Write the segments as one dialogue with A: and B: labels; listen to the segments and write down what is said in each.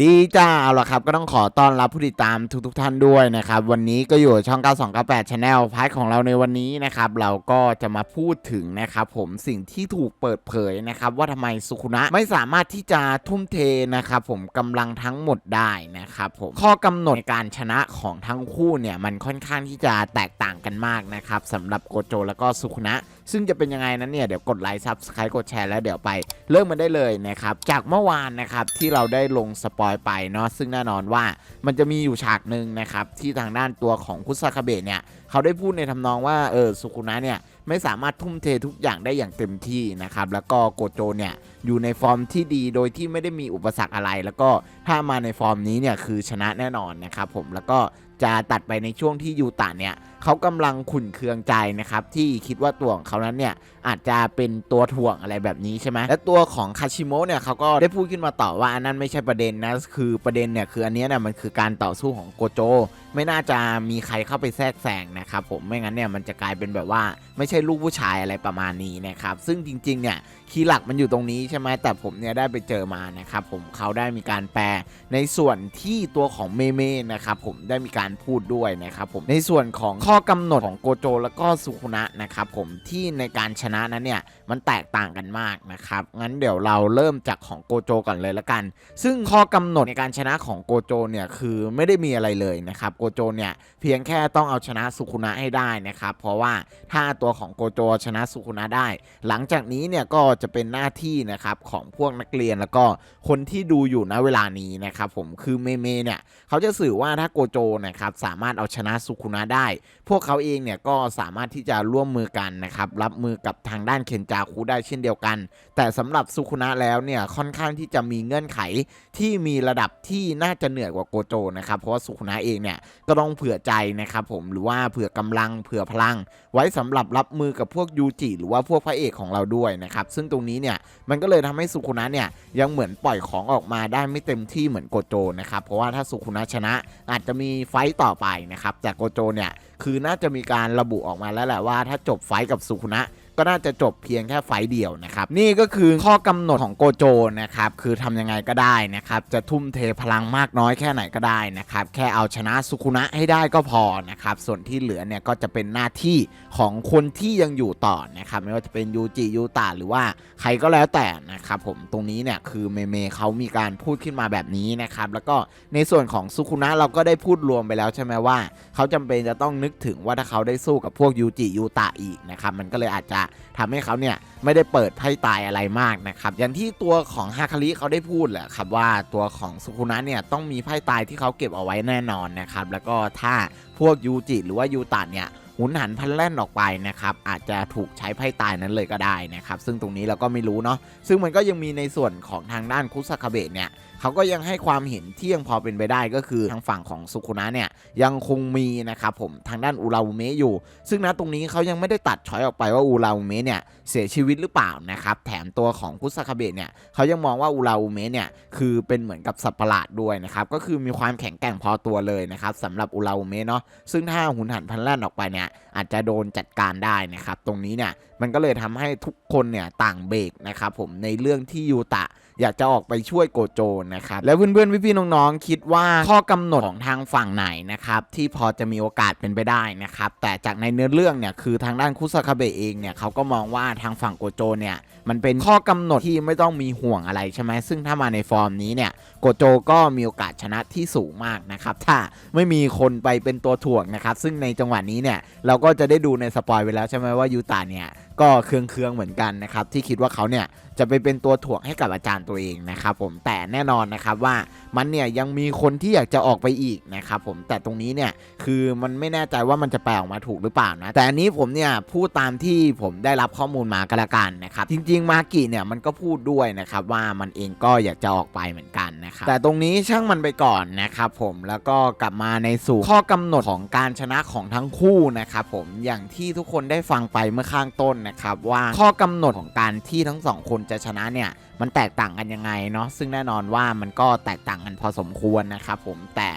A: ดีจ้าเอาละครับก็ต้องขอต้อนรับผู้ติดตามทุกๆทท่านด้วยนะครับ วันนี้ก็อยู่ช่อง 9298 Channel พาร์ทของเราในวันนี้นะครับ เราก็จะมาพูดถึงนะครับผมสิ่งที่ถูกเปิดเผยนะครับ ว่าทำไมสุขุนะไม่สามารถที่จะทุ่มเทนะครับผมกำลังทั้งหมดได้นะครับผมข้อกำหนดการชนะของทั้งคู่เนี่ยมันค่อนข้างที่จะแตกต่างกันมากนะครับสำหรับโกโจแล้วก็สุขุนะ ซึ่งจะเป็นยังไงนั้นเนี่ยเดี๋ยวกดไลค์ซับสไครต์กดแชร์แล้วเดี๋ยวไปเริ่มมันได้เลยนะครับจากเมื่อวานนะครับที่เราได้ลงสปอยไปเนาะซึ่งแน่นอนว่ามันจะมีอยู่ฉากหนึ่งนะครับที่ทางด้านตัวของคุซาคาเบะเนี่ยเขาได้พูดในทำนองว่าเออสุคุนะเนี่ยไม่สามารถทุ่มเททุกอย่างได้อย่างเต็มที่นะครับแล้วก็โกโจเนี่ยอยู่ในฟอร์มที่ดีโดยที่ไม่ได้มีอุปสรรคอะไร แล้วก็ถ้ามาในฟอร์มนี้เนี่ยคือชนะแน่นอนนะครับผมแล้วก็ จะตัดไปในช่วงที่ยูตะเนี่ยเขากำลังขุ่นเคืองใจนะครับที่คิดว่าตัวของเขานั้นเนี่ยอาจจะเป็นตัวถ่วงอะไรแบบนี้ใช่ไหมและตัวของคาชิโมะเนี่ยเขาก็ได้พูดขึ้นมาต่อว่าอันนั้นไม่ใช่ประเด็นนะคือประเด็นเนี่ยคืออันนี้เนี่ยมันคือการต่อสู้ของโกโจ ไม่น่าจะมีใครเข้าไปแทรกแซงนะครับผมไม่งั้นเนี่ยมันจะกลายเป็นแบบว่าไม่ใช่ลูกผู้ชายอะไรประมาณนี้นะครับซึ่งจริงๆเนี่ยคีย์หลักมันอยู่ตรงนี้ใช่ไหมแต่ผมเนี่ยได้ไปเจอมานะครับผมเขาได้มีการแปลในส่วนที่ตัวของเมเมนะครับผมได้มีการพูดด้วยนะครับผมในส่วนของข้อกำหนดของโกโจแล้วก็สุคุนะนะครับผมที่ในการชนะนั้นเนี่ยมันแตกต่างกันมากนะครับ งั้นเดี๋ยวเราเริ่มจากของโกโจก่อนเลยละกัน ซึ่งข้อกำหนดในการชนะของโกโจเนี่ยคือไม่ได้มีอะไรเลยนะครับโกโจเนี่ยเพียงแค่ต้องเอาชนะสุคุนะให้ได้นะครับ เพราะว่าถ้าตัวของโกโจชนะสุคุนะได้ หลังจากนี้เนี่ยก็จะเป็นหน้าที่นะครับของพวกนักเรียนแล้วก็คนที่ดูอยู่ณเวลานี้นะครับผมคือเมเมเนี่ยเขาจะสื่อว่าถ้าโกโจนะครับสามารถเอาชนะสุคุนะได้ พวกเขาเองเนี่ยก็สามารถที่จะร่วมมือกันนะครับรับมือกับทางด้านเคนจาคุได้เช่นเดียวกัน แต่สำหรับสุคุนะแล้วเนี่ยค่อนข้างที่จะมีเงื่อนไขที่มีระดับที่น่าจะเหนื่อยกว่าโกโจนะครับเพราะว่าสุคุนะเองเนี่ยก็ต้องเผื่อใจนะครับผมหรือว่าเผื่อกำลังเผื่อพลัง ไว้สำหรับรับมือกับพวกยูจิหรือว่าพวกพระเอกของเราด้วยนะครับซึ่งตรงนี้เนี่ยมันก็เลยทำให้สุคุนะเนี่ยยังเหมือนปล่อยของออกมาได้ไม่เต็มที่เหมือนโกโจนะครับเพราะว่าถ้าสุคุนะชนะ อาจจะมีไฟต์ต่อไปนะครับแต่โกโจเนี่ยคือน่าจะมีการระบุออกมาแล้วแหละว่าถ้าจบไฟต์กับสุคุนะ ก็น่าจะจบเพียงแค่ไฟเดียวนะครับ นี่ก็คือข้อกำหนดของโกโจนะครับ คือทำยังไงก็ได้นะครับ จะทุ่มเทพลังมากน้อยแค่ไหนก็ได้นะครับ แค่เอาชนะสุคุนะให้ได้ก็พอนะครับ ส่วนที่เหลือเนี่ยก็จะเป็นหน้าที่ของคนที่ยังอยู่ต่อนะครับ ไม่ว่าจะเป็นยูจิยูตะหรือว่าใครก็แล้วแต่นะครับผมตรงนี้เนี่ยคือเมเมเขามีการพูดขึ้นมาแบบนี้นะครับ แล้วก็ในส่วนของสุคุนะเราก็ได้พูดรวมไปแล้วใช่ไหมว่า เขาจำเป็นจะต้องนึกถึงว่าถ้าเขาได้สู้กับพวกยูจิยูตะอีกนะครับ มันก็เลยอาจจะทำให้เขาเนี่ยไม่ได้เปิดไพ่ตายอะไรมากนะครับอย่างที่ตัวของฮาคาริเขาได้พูดแหละครับว่าตัวของสุคุนะเนี่ยต้องมีไพ่ตายที่เขาเก็บเอาไว้แน่นอนนะครับแล้วก็ถ้าพวกยูจิหรือว่ายูตะเนี่ยหุนหันพลันแล่นออกไปนะครับอาจจะถูกใช้ไพ่ตายนั้นเลยก็ได้นะครับซึ่งตรงนี้เราก็ไม่รู้เนาะซึ่งมันก็ยังมีในส่วนของทางด้านคุซาคาเบะเนี่ย เขาก็ยังให้ความเห็นที่ยังพอเป็นไปได้ก็คือทางฝั่งของสุคุนะเนี่ยยังคงมีนะครับผมทางด้านอูราอุเมะอยู่ ซึ่งณตรงนี้เขายังไม่ได้ตัดช้อยออกไปว่าอูราอุเมะเนี่ยเสียชีวิตหรือเปล่านะครับแถมตัวของคุซาคาเบะเนี่ยเขายังมองว่าอูราอุเมะเนี่ยคือเป็นเหมือนกับสัตว์ประหลาดด้วยนะครับก็คือมีความแข็งแกร่งพอตัวเลยนะครับสำหรับอูราอุเมะเนาะซึ่งถ้าหุนหันพันแล่นออกไปเนี่ยอาจจะโดนจัดการได้นะครับตรงนี้เนี่ย มันก็เลยทำให้ทุกคนเนี่ยต่างเบรกนะครับผมในเรื่องที่ยูตะอยากจะออกไปช่วยโกโจนะครับ แล้วเพื่อนๆพี่ๆน้องๆคิดว่าข้อกำหนดของทางฝั่งไหนนะครับ ที่พอจะมีโอกาสเป็นไปได้นะครับ แต่จากในเนื้อเรื่องเนี่ยคือทางด้านคุซาคาเบะเองเนี่ยเขาก็มองว่าทางฝั่งโกโจเนี่ยมันเป็นข้อกำหนดที่ไม่ต้องมีห่วงอะไรใช่ไหมซึ่งถ้ามาในฟอร์มนี้เนี่ยโกโจก็มีโอกาสชนะที่สูงมากนะครับ ถ้าไม่มีคนไปเป็นตัวถ่วงนะครับ ซึ่งในจังหวะนี้เนี่ยเราก็จะได้ดูในสปอยไปแล้วใช่ไหมว่ายูตาเนี่ย ก็เคืองเคืองๆเหมือนกันนะครับที่คิดว่าเขาเนี่ยจะไปเป็นตัวถ่วงให้กับอาจารย์ตัวเองนะครับผมแต่แน่นอนนะครับว่ามันเนี่ยยังมีคนที่อยากจะออกไปอีกนะครับผมแต่ตรงนี้เนี่ยคือมันไม่แน่ใจว่ามันจะแปลออกมาถูกหรือเปล่านะแต่อันนี้ผมเนี่ยพูดตามที่ผมได้รับข้อมูลมาก็แล้วกันนะครับจริง ๆ มากิเนี่ยมันก็พูดด้วยนะครับว่ามันเองก็อยากจะออกไปเหมือนกันนะครับแต่ตรงนี้ช่างมันไปก่อนนะครับผมแล้วก็กลับมาในสู่ข้อกำหนดของการชนะของทั้งคู่นะครับผมอย่างที่ทุกคนได้ฟังไปเมื่อข้างต้นนะครับว่าข้อกำหนดของการที่ทั้งสองคนจะชนะเนี่ยมันแตกต่างกันยังไงเนาะซึ่งแน่นอนว่ามันก็แตกต่างกันพอสมควรนะครับผมแต่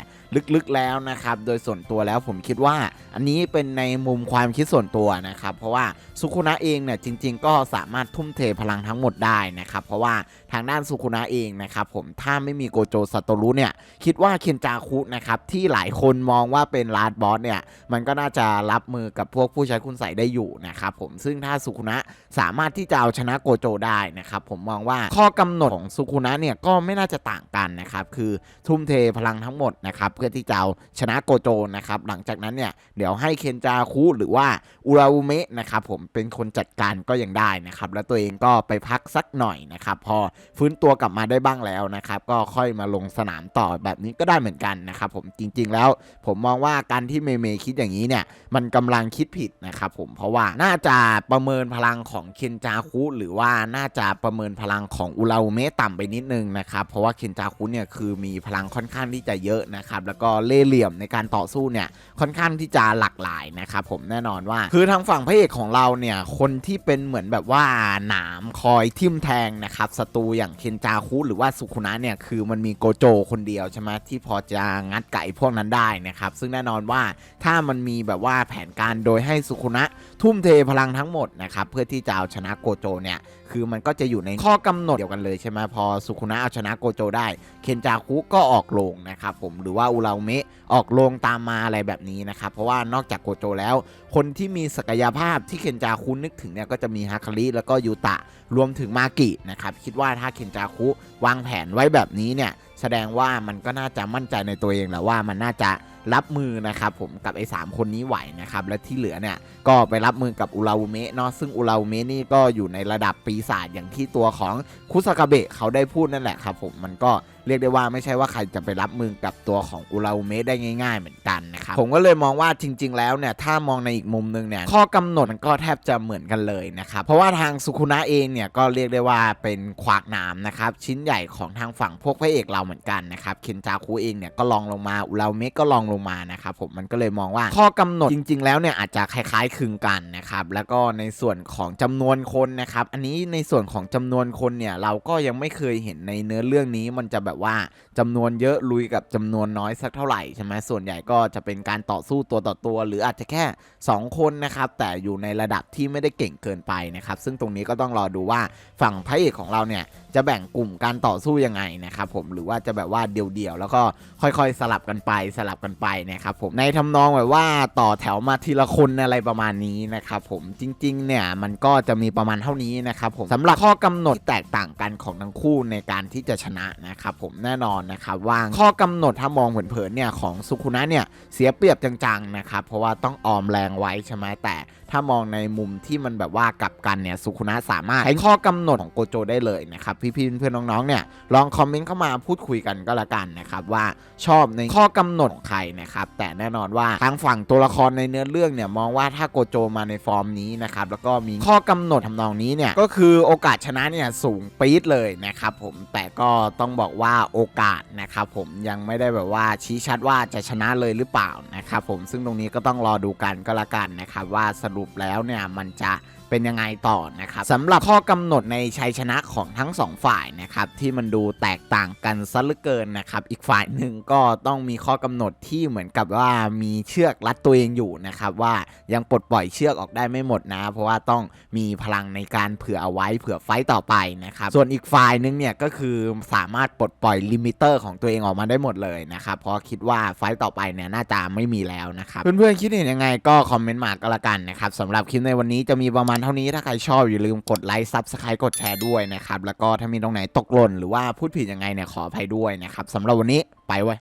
A: ลึกๆแล้วนะครับโดยส่วนตัวแล้วผมคิดว่า อันนี้เป็นในมุมความคิดส่วนตัวนะครับเพราะว่าสุคุนะเองเนี่ยจริง ๆ ก็สามารถทุ่มเทพลังทั้งหมดได้นะครับเพราะว่าทางด้านสุคุนะเองนะครับผมถ้าไม่มีโกโจซาโตรุเนี่ยคิดว่าเคนจาคุนะครับที่หลายคนมองว่าเป็นลาดบอสเนี่ยมันก็น่าจะรับมือกับพวกผู้ใช้คุณใส่ได้อยู่นะครับผมซึ่งถ้าสุคุนะสามารถที่จะเอาชนะโกโจได้นะครับผมมองว่าข้อกำหนดของสุคุนะเนี่ยก็ไม่น่าจะต่างกันนะครับคือทุ่มเทพลังทั้งหมดนะครับเพื่อที่จะเอาชนะโกโจนะครับหลังจากนั้นเนี่ยเดี๋ยวให้เคนจาคุหรือว่าอุราอุเมะนะครับผมเป็นคนจัดการก็ยังได้นะครับแล้วตัวเองก็ไปพักสักหน่อยนะครับพอฟื้นตัวกลับมาได้บ้างแล้วนะครับ ก็ค่อยมาลงสนามต่อแบบนี้ก็ได้เหมือนกันนะครับผมจริง ๆ แล้ว ผมมองว่าการที่เมเมคิดอย่างนี้เนี่ยมันกำลังคิดผิดนะครับผมเพราะว่าน่าจะประเมินพลังของเคนจาคุหรือว่าน่าจะประเมินพลังของอุราเมต่ำไปนิดนึงนะครับเพราะว่าเคนจาคุเนี่ยคือมีพลังค่อนข้างที่จะเยอะนะครับแล้วก็เล่เหลี่ยมในการต่อสู้เนี่ยค่อนข้างที่จะหลากหลายนะครับผมแน่นอนว่า คือทางฝั่งพระเอกของเราเนี่ยคนที่เป็นเหมือนแบบว่าหนามคอยทิ่มแทงนะครับศัตรูอย่างเคนจาคุหรือว่าสุคุนะเนี่ยคือมันมีโกโจคนเดียวใช่ไหมที่พอจะงัดไก่พวกนั้นได้นะครับ ซึ่งแน่นอนว่าถ้ามันมีแบบว่าแผนการโดยให้สุคุนะทุ่มเทพลังทั้งหมดนะครับเพื่อที่จะเอาชนะโกโจเนี่ย คือมันก็จะอยู่ในข้อกำหนดเดียวกันเลยใช่ไหมพอสุคุนะเอาชนะโกโจได้ เคนจาคุก็ออกโรงนะครับผมหรือว่าอุราอุเมะออกโรงตามมาอะไรแบบนี้นะครับเพราะว่านอกจากโกโจแล้ว คนที่มีศักยภาพที่เคนจาคุนึกถึงเนี่ยก็จะมีฮาคาริแล้วก็ยูตะรวมถึงมากินะครับคิดว่าถ้าเคนจาคุวางแผนไว้แบบนี้เนี่ย แสดงว่ามันก็น่าจะมั่นใจในตัวเองแหละว่ามันน่าจะรับมือนะครับผมกับไอ้สามคนนี้ไหวนะครับและที่เหลือเนี่ยก็ไปรับมือกับอุราอุเมะเนาะซึ่งอุราอุเมะนี่ก็อยู่ในระดับปีศาจอย่างที่ตัวของคุสากาเบะเขาได้พูดนั่นแหละครับผมมันก็ เรียกได้ว่าไม่ใช่ว่าใครจะไปรับมือกับตัวของอุราอุเมะได้ง่ายๆเหมือนกันนะครับผมก็เลยมองว่าจริง ๆ แล้วเนี่ยถ้ามองในอีกมุมหนึงเนี่ยข้อกำหนดมันก็แทบจะเหมือนกันเลยนะครับเพราะว่าทางสุคุนะเองเนี่ยก็เรียกได้ว่าเป็นขวากหนามนะครับชิ้นใหญ่ของทางฝั่งพวกพระเอกเราเหมือนกันนะครับเคนจาคุเองเนี่ยก็ลองลงมาอุราอุเมะก็ลองลงมานะครับผมมันก็เลยมองว่าข้อกำหนดจริง ๆ แล้วเนี่ยอาจจะคล้ายๆคลึงกันนะครับแล้วก็ในส่วนของจำนวนคนนะครับอันนี้ในส่วนของจำนวนคนเนี่ยเราก็ยังไม่เคยเห็นในเนื้อเรื่องนี้มันจะแบบว่าจำนวนเยอะลุยกับจำนวนน้อยสักเท่าไหร่ใช่ไหมส่วนใหญ่ก็จะเป็นการต่อสู้ตัวต่อตัว หรืออาจจะแค่ 2 คนนะครับ แต่อยู่ในระดับที่ไม่ได้เก่งเกินไปนะครับ ซึ่งตรงนี้ก็ต้องรอดูว่าฝั่งพระเอกของเราเนี่ยจะแบ่งกลุ่มการต่อสู้ยังไงนะครับผมหรือว่าจะแบบว่าเดี่ยวๆแล้วก็ค่อยๆสลับกันไปสลับกันไปนะครับผมในทำนองแบบว่าต่อแถวมาทีละคนอะไรประมาณนี้นะครับผมจริงๆเนี่ยมันก็จะมีประมาณเท่านี้นะครับผมสำหรับข้อกำหนดแตกต่างกันของทั้งคู่ในการที่จะชนะนะครับผมแน่นอนนะครับว่าข้อกำหนดถ้ามองเผินๆเนี่ยของสุขุนะเนี่ยเสียเปรียบจังๆนะครับเพราะว่าต้องออมแรงไว้ใช่ไหมแต่ถ้ามองในมุมที่มันแบบว่ากลับกันเนี่ยสุคุนะสามารถใช้ข้อกำหนดของโกโจได้เลยนะครับพี่ๆเพื่อนๆน้องๆเนี่ยลองคอมเมนต์เข้ามาพูดคุยกันก็แล้วกันนะครับว่าชอบในข้อกำหนดของใครนะครับแต่แน่นอนว่าทางฝั่งตัวละครในเนื้อเรื่องเนี่ยมองว่าถ้าโกโจมาในฟอร์มนี้นะครับแล้วก็มีข้อกำหนดทำนองนี้เนี่ยก็คือโอกาสชนะเนี่ยสูงปี๊ดเลยนะครับผมแต่ก็ต้องบอกว่าโอกาสนะครับผมยังไม่ได้แบบว่าชี้ชัดว่าจะชนะเลยหรือเปล่านะครับผมซึ่งตรงนี้ก็ต้องรอดูกันก็แล้วกันนะครับว่าสรุปแล้วเนี่ยมันจะ เป็นยังไงต่อนะครับสำหรับข้อกำหนดในชัยชนะของทั้งสองฝ่ายนะครับที่มันดูแตกต่างกันซะเหลือเกินนะครับอีกฝ่ายหนึ่งก็ต้องมีข้อกำหนดที่เหมือนกับว่ามีเชือกรัดตัวเองอยู่นะครับว่ายังปลดปล่อยเชือกออกได้ไม่หมดนะ เพราะว่าต้องมีพลังในการเผื่อเอาไว้เผื่อไฟต่อไปนะครับส่วนอีกฝ่ายหนึงเนี่ยก็คือสามารถปลดปล่อยลิมิเตอร์ของตัวเองออกมาได้หมดเลยนะครับเพราะคิดว่าไฟต์ต่อไปเนี่ยน่าจะไม่มีแล้วนะครับเพื่อนๆคิดเห็นยังไงก็คอมเมนต์มาก็แล้วกันนะครับสำหรับคลิปในวันนี้จะมีประมาณเท่านี้ถ้าใครชอบอย่าลืมกดไลค์ซับสไครต์กดแชร์ด้วยนะครับ แล้วก็ถ้ามีตรงไหนตกหล่นหรือว่าพูดผิดยังไงเนี่ยขออภัยด้วยนะครับสำหรับวันนี้ไปไว้